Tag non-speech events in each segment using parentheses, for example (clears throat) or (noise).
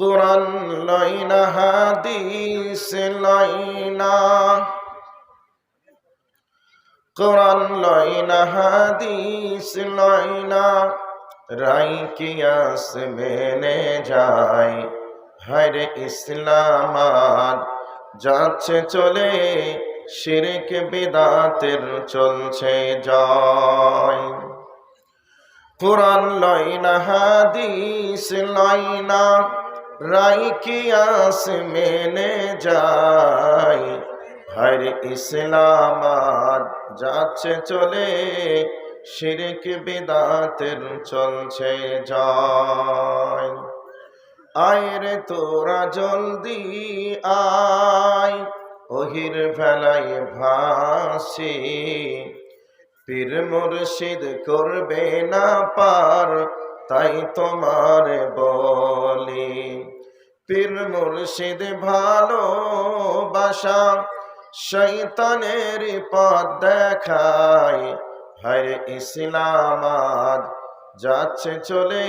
কোরআন লইনা, হাদিস লইনা। কোরআন লইনা, হাদিস লইনা রাই কিয়াস মেনে যায়? হরে ইসলামাত যাচ্ছে চলে, শিরক বিদাতের চলছে যায়। কোরআন লইনা, হাদিস লইনা রাই কিয়াস মেনে যায়? হর ইসলামাত যাচ্ছে চলে। শিরক বিদাতের চলছে যায়। আয়রে তোরা জলদি আয় ওহির ভেলায় ভাসি। পীর মুর্শিদ করবে না পার, তাই তোমার বলি। পীর মুর্শিদ ভালোবাসা, শৈতানের পথ দেখায়। হর ইসলামাত যাচ্ছে চলে,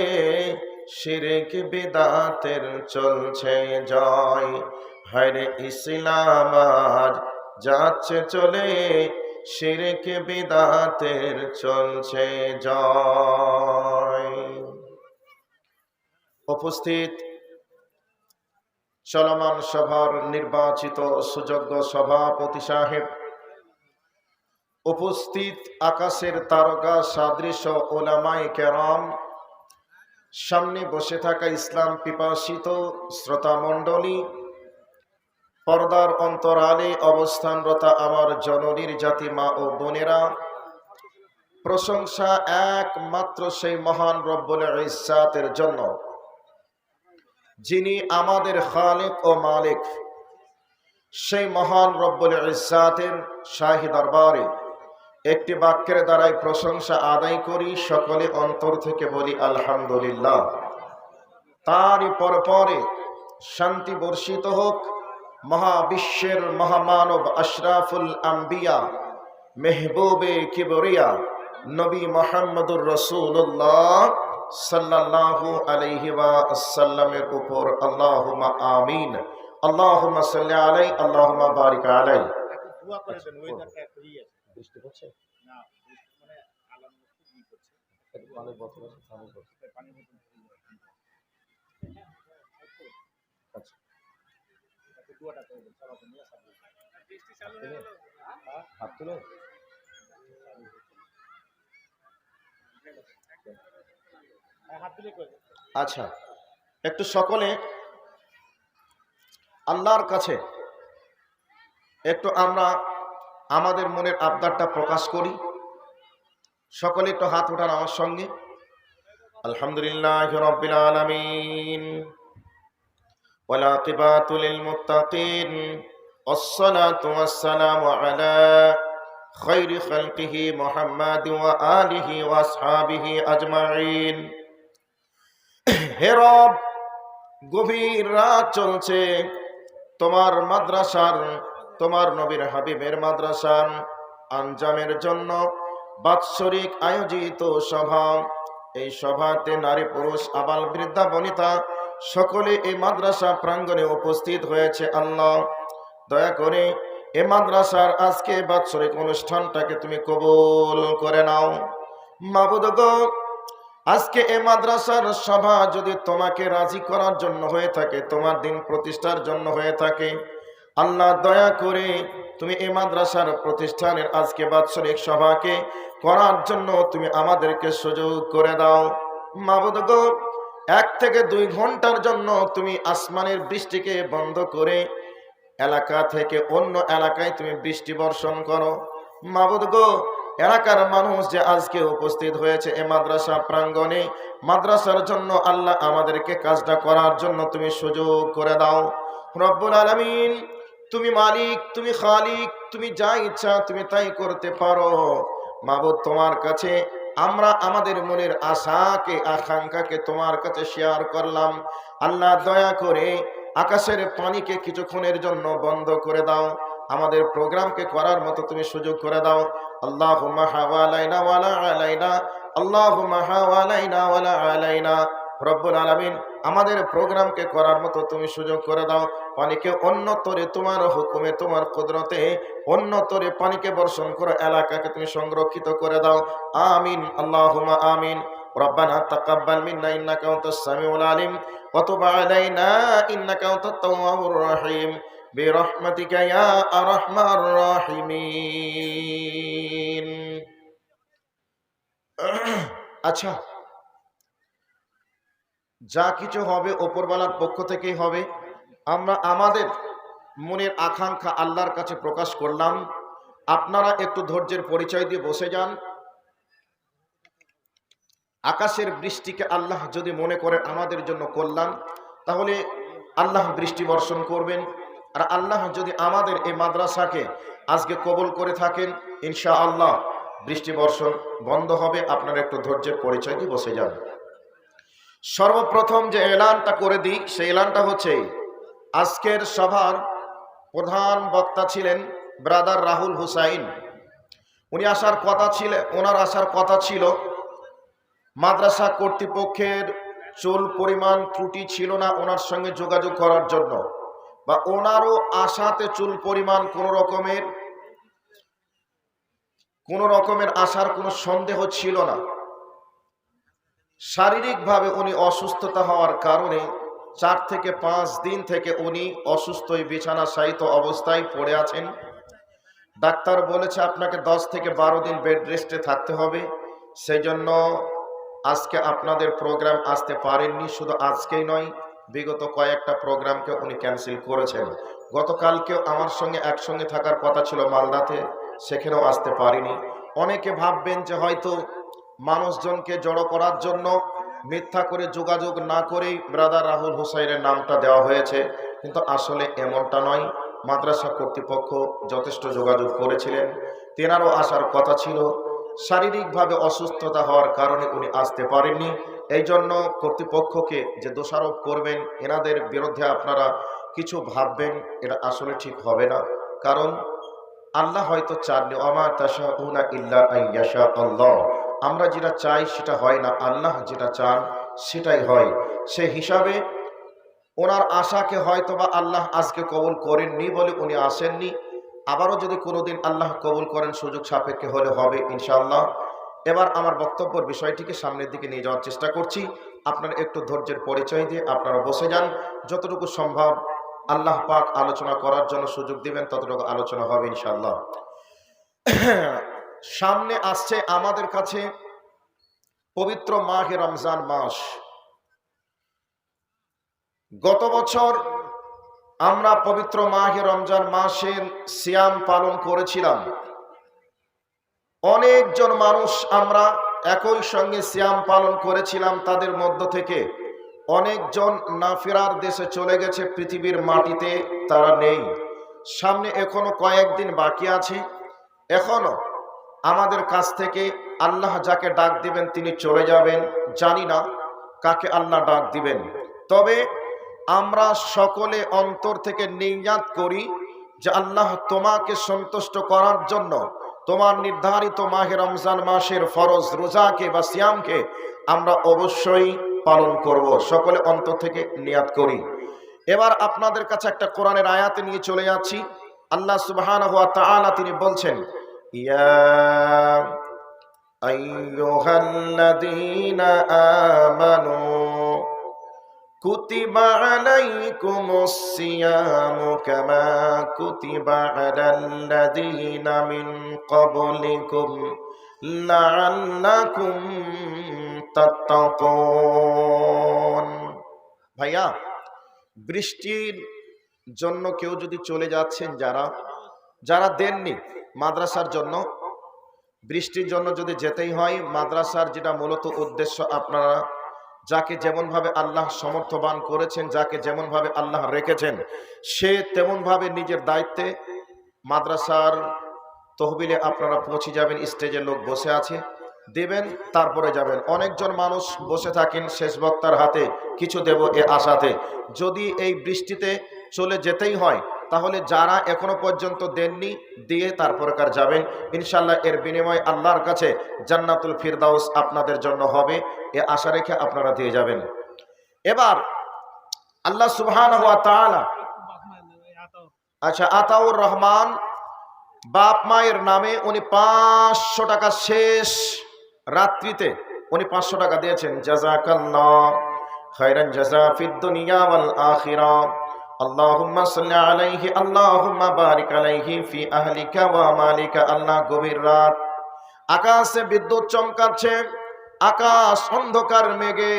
শিরক বিদাতের চলছে জয়। হর ইসলামাত যাচ্ছে চলে, শিরক বিদাতের চলছে জয়। উপস্থিত চলমান সভার নির্বাচিত সুযোগ্য সভাপতি সাহেব, উপস্থিত আকাশের তারকা সাদৃশ্য ওলামাই কেরাম, সামনে বসে থাকা ইসলাম পিপাসিত শ্রোতা মণ্ডলী পর্দার অন্তরালে অবস্থানরতা আমার জননীর জাতি মা ও বোনেরা, প্রশংসা একমাত্র সেই মহান রব্বুল ইসাতের জন্য। যিনি আমাদের খালেক ও মালিক, সেই মহান রব্বুল ইসাতের শাহী দরবারে একটি বাক্যের দ্বারাই প্রশংসা আদায় করি, সকলে অন্তর থেকে বলি, আলহামদুলিল্লাহ। তারই পর পরে শান্তি বর্ষিত হোক, মহাবিশ্বের মহামানব আশরাফুল আম্বিয়া, মেহবুবে কিবরিয়া, নবী মোহাম্মদুর রসুল্লাহ সাল্লাল্লাহু আলাইহি ওয়াসাল্লামের উপর আল্লাহুম্মা আমিন, আল্লাহুম্মা সাল্লি আলাই, আল্লাহুম্মা বারিক আলাই। মতন আচ্ছা। হাত তুলে হ্যাঁ হাত দিলে করে দেন আচ্ছা একটু সকলে আল্লাহর কাছে একটু আমরা আমাদের মনের আবদারটা প্রকাশ করি সকলে একটু হাত উঠান আমার সঙ্গে আলহামদুলিল্লাহ রব্বিল আলামিন والعاقبات للمتقين والصلاة والسلام على خير خلقه محمد وآله وأصحابه أجمعين হে রব, গভীর রাত চলছে। তোমার মাদ্রাসার, তোমার নবীর হাবিবের মাদ্রাসার আঞ্জামের জন্য বাৎসরিক আয়োজিত সভা। এই সভাতে নারী পুরুষ, আবাল বৃদ্ধা, বনিতা সকলে এই মাদ্রাসা প্রাঙ্গণে উপস্থিত হয়েছে আল্লাহ। দয়া করে এ মাদ্রাসার আজকে বাৎসরিক অনুষ্ঠানটাকে তুমি কবুল করে নাও। মাবুদ গো আজকে এ মাদ্রাসার সভা যদি তোমাকে রাজি করার জন্য হয়ে থাকে, তোমার দিন প্রতিষ্ঠার জন্য হয়ে থাকে, আল্লাহ দয়া করে তুমি এ মাদ্রাসার প্রতিষ্ঠানের আজকে বাৎসরিক সভাকে করার জন্য তুমি আমাদেরকে সুযোগ করে দাও। মাবুদ গো, এক থেকে দুই ঘণ্টার জন্য তুমি আসমানের বৃষ্টিকে বন্ধ করে এলাকা থেকে অন্য এলাকায় তুমি বৃষ্টি বর্ষণ করো। মাবুদ গো এলাকার মানুষ যে আজকে উপস্থিত হয়েছে এ মাদ্রাসা প্রাঙ্গণে, মাদ্রাসার জন্য আল্লাহ আমাদেরকে কাজটা করার জন্য তুমি সুযোগ করে দাও। রব্বুল আলমিন, তুমি মালিক, তুমি খালিক, তুমি যা ইচ্ছা তুমি তাই করতে পারো। মাবুদ তোমার কাছে, আমরা আমাদের মনের আশাকে, আকাঙ্ক্ষাকে তোমার কাছে শেয়ার করলাম। আল্লাহ দয়া করে আকাশের পানিকে কিছুক্ষণের জন্য বন্ধ করে দাও। আমাদের প্রোগ্রামকে করার মতো তুমি সুযোগ করে দাও আল্লাহ হাওয়ালাইনা ওয়ালা আলাইনা আল্লাহ হাওয়ালাইনা ওয়ালা আলাইনা রব্বুল আলমিন আমাদের প্রোগ্রামকে করার মতো তুমি সুযোগ করে দাও পানিকে অন্যতরে তোমার হুকুমে তোমার কুদরতে অন্যতরে পানিকে বর্ষণ করে এলাকাকে তুমি সংরক্ষিত করে দাও আমিন আল্লাহুমা আমিন ربنا تقبل منا انك انت السميع العليم وتب علينا انك انت التواب الرحيم برحمتك يا ارحم الراحمين আচ্ছা যা কিছু হবে ওপরওয়ালার পক্ষ থেকেই হবে আমরা আমাদের মনের আকাঙ্ক্ষা আল্লাহর কাছে প্রকাশ করলাম আপনারা একটু ধৈর্যের পরিচয় দিয়ে বসে যান আকাশের বৃষ্টিকে আল্লাহ যদি মনে করে আমাদের জন্য কল্যাণ তাহলে আল্লাহ বৃষ্টি বর্ষণ করবেন আর আল্লাহ যদি আমাদের এই মাদ্রাসাকে আজকে কবল করে থাকেন ইনশা আল্লাহ বৃষ্টি বর্ষণ বন্ধ হবে, আপনারা একটু ধৈর্যের পরিচয় দিয়ে বসে যান। সর্বপ্রথম যে এলানটা করে দিই, সেই এলানটা হচ্ছে আজকের সভার প্রধান বক্তা ছিলেন ব্রাদার রাহুল হুসাইন। উনি আসার কথা ছিল, ওনার আসার কথা ছিল, মাদ্রাসা কর্তৃপক্ষের চুল পরিমাণ ত্রুটি ছিল না ওনার সঙ্গে যোগাযোগ করার জন্য। বা ওনারও আশাতে চুল পরিমাণ কোনো রকমের কোনো রকমের আসার কোনো সন্দেহ ছিল না। শারীরিকভাবে উনি অসুস্থতা হওয়ার কারণে চার থেকে পাঁচ দিন থেকে উনি অসুস্থই বিছানা সাহিত অবস্থায় পড়ে আছেন। ডাক্তার বলেছে আপনাকে দশ থেকে বারো দিন বেড রেস্টে থাকতে হবে। সেই জন্য আজকে আপনাদের প্রোগ্রাম আসতে পারেননি, শুধু আজকেই নয় বিগত কয়েকটা প্রোগ্রামকে উনি ক্যান্সেল করেছেন। গতকালকেও আমার সঙ্গে একসঙ্গে থাকার কথা ছিল মালদাতে, সেখানেও আসতে পারিনি। অনেকে ভাববেন যে হয়তো মানুষজনকে জড়ো করার জন্য মিথ্যা করে যোগাযোগ না করেই ব্রাদার রাহুল হুসাইনের নামটা দেওয়া হয়েছে, কিন্তু আসলে এমনটা নয়। মাদ্রাসা কর্তৃপক্ষ যথেষ্ট যোগাযোগ করেছিলেন। তেনারও আসার কথা ছিল। শারীরিকভাবে অসুস্থতা হওয়ার কারণে উনি আসতে পারেননি। এই জন্য কর্তৃপক্ষকে যে দোষারোপ করবেন, এনাদের বিরুদ্ধে আপনারা কিছু ভাববেন, এটা আসলে ঠিক হবে না। কারণ আল্লাহ হয়তো চাননি আমা তাশা উনা ইল্লা আইয়াশা আল্লাহ। আমরা যেটা চাই সেটা হয় না, আল্লাহ যেটা চান সেটাই হয়। সে হিসাবে ওনার আশাকে হয়তো বা আল্লাহ আজকে কবল করেননি বলে উনি আসেননি। আবারও যদি কোনোদিন আল্লাহ কবুল করেন, সুযোগ সাপেক্ষে হলে হবে, ইনশাআল্লাহ। এবার আমার বক্তব্যের বিষয়টিকে সামনের দিকে নিয়ে যাওয়ার চেষ্টা করছি। আপনারা একটু ধৈর্যের পরিচয় দিয়ে আপনারা বসে যান। যতটুকু সম্ভব আল্লাহ পাক আলোচনা করার জন্য সুযোগ দিবেন, ততটুকু আলোচনা হবে, ইনশাআল্লাহ। (clears throat) সামনে আসছে আমাদের কাছে পবিত্র মাহে রমজান মাস। গত বছর আমরা পবিত্র মাহে রমজান মাসের সিয়াম পালন করেছিলাম। অনেকজন মানুষ আমরা একই সঙ্গে সিয়াম পালন করেছিলাম তাদের মধ্য থেকে। অনেকজন নাফিরার দেশে চলে গেছে, পৃথিবীর মাটিতে তারা নেই। সামনে এখনও কয়েকদিন বাকি আছে। এখনও আমাদের কাছ থেকে আল্লাহ যাকে ডাক দিবেন তিনি চলে যাবেন। জানি না কাকে আল্লাহ ডাক দিবেন। তবে আমরা সকলে অন্তর থেকে নিয়াত করি যে আল্লাহ তোমাকে সন্তুষ্ট করার জন্য তোমার নির্ধারিত মাহে রমজান মাসের ফরজ রোজাকে বা সিয়ামকে আমরা অবশ্যই পালন করব। সকলে অন্তর থেকে নিয়াত করি। এবার আপনাদের কাছে একটা কোরআনের আয়াতে নিয়ে চলে যাচ্ছি। আল্লাহ সুবহানাহু ওয়া তাআলা তিনি বলছেন, ইয়া আইয়ুহাল্লাযীনা আমানু كتب عليكم الصيام كما كتب على الذين من قبلكم لعلكم تتقون ভাইয়া বৃষ্টির জন্য কেউ যদি চলে যাচ্ছেন যারা যারা দেননি মাদ্রাসার জন্য বৃষ্টির জন্য যদি যেতেই হয় মাদ্রাসার যেটা মূলত উদ্দেশ্য আপনারা যাকে যেমনভাবে আল্লাহ সমর্থবান করেছেন, যাকে যেমনভাবে আল্লাহ রেখেছেন, সে তেমনভাবে নিজের দায়িত্বে মাদ্রাসার তহবিলে আপনারা পৌঁছে যাবেন, স্টেজে লোক বসে আছে। দেবেন, তারপরে যাবেন। অনেকজন মানুষ বসে থাকেন শেষ বক্তার হাতে, কিছু দেব এ আশাতে। যদি এই বৃষ্টিতে চলে যেতেই হয় তাহলে যারা এখনও পর্যন্ত দেননি, দিয়ে তারপরকার যাবেন। ইনশাল্লাহ এর বিনিময়ে আল্লাহর কাছে জান্নাতুল ফিরদাউস আপনাদের জন্য হবে। এ আশা রেখে আপনারা দিয়ে যাবেন। এবার, আল্লাহ সুবহান ওয়া তাআলা আচ্ছা আতাউর রহমান বাপ মায়ের নামে উনি পাঁচশো টাকা শেষ রাত্রিতে উনি পাঁচশো টাকা দিয়েছেন। জাজাকাল্লাহ খায়রান জাজা ফিদ দুনিয়া ওয়াল আখিরা আল্লাহুম্মা সাল্লি আলাইহি, আল্লাহুম্মা বারিক আলাইহি ফি আহলিকা ওয়া মালিকা, আল্লাহ গভীর রাত। আকাশে বিদ্যুৎ চমকাচ্ছে, আকাশ অন্ধকার মেঘে।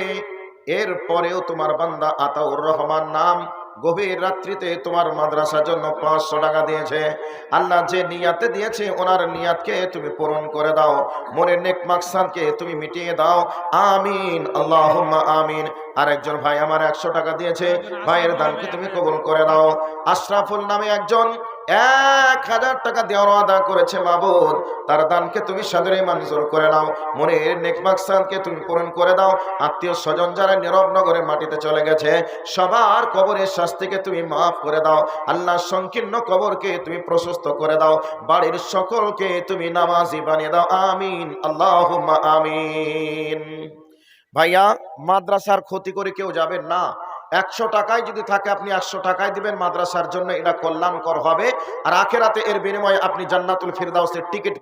এরপরেও তোমার বান্দা আতাউর রহমান নাম গভীর রাত্রিতে তোমার মাদ্রাসার জন্য পাঁচশো টাকা দিয়েছে। আল্লাহ যে নিয়াতে দিয়েছে, ওনার নিয়াতকে তুমি পূরণ করে দাও। মনের নেক মাকসাদকে তুমি মিটিয়ে দাও। আমিন আল্লাহ আমিন। আর একজন ভাই, আমার একশো টাকা দিয়েছে। ভাইয়ের দানকে তুমি কবুল করে দাও। আশরাফুল নামে একজন এক হাজার টাকা দেওয়ার আদা করেছে মাবুদ। তার দানকে তুমি সাদরে মঞ্জুর করে নাও। মনের নেক মাকসাদকে তুমি পূরণ করে দাও। আত্মীয় স্বজন যারা নীরব নগরে মাটিতে চলে গেছে, সবার কবরের শাস্তিকে তুমি মাফ করে দাও। আল্লাহ সংকীর্ণ কবরকে তুমি প্রশস্ত করে দাও। বাড়ির সকলকে তুমি নামাজি বানিয়ে দাও। আমিন আল্লাহ আমিন। ভাইয়া, মাদ্রাসার ক্ষতি করে কেউ যাবেন না। একশো টাকায় যদি থাকে আপনি একশো টাকায় দিবেন, মাদ্রাসার জন্য এটা কল্যাণকর হবে। আর আখেরাতে এর বিনিময়ে আপনি জান্নাতুল ফিরদাউসের টিকিট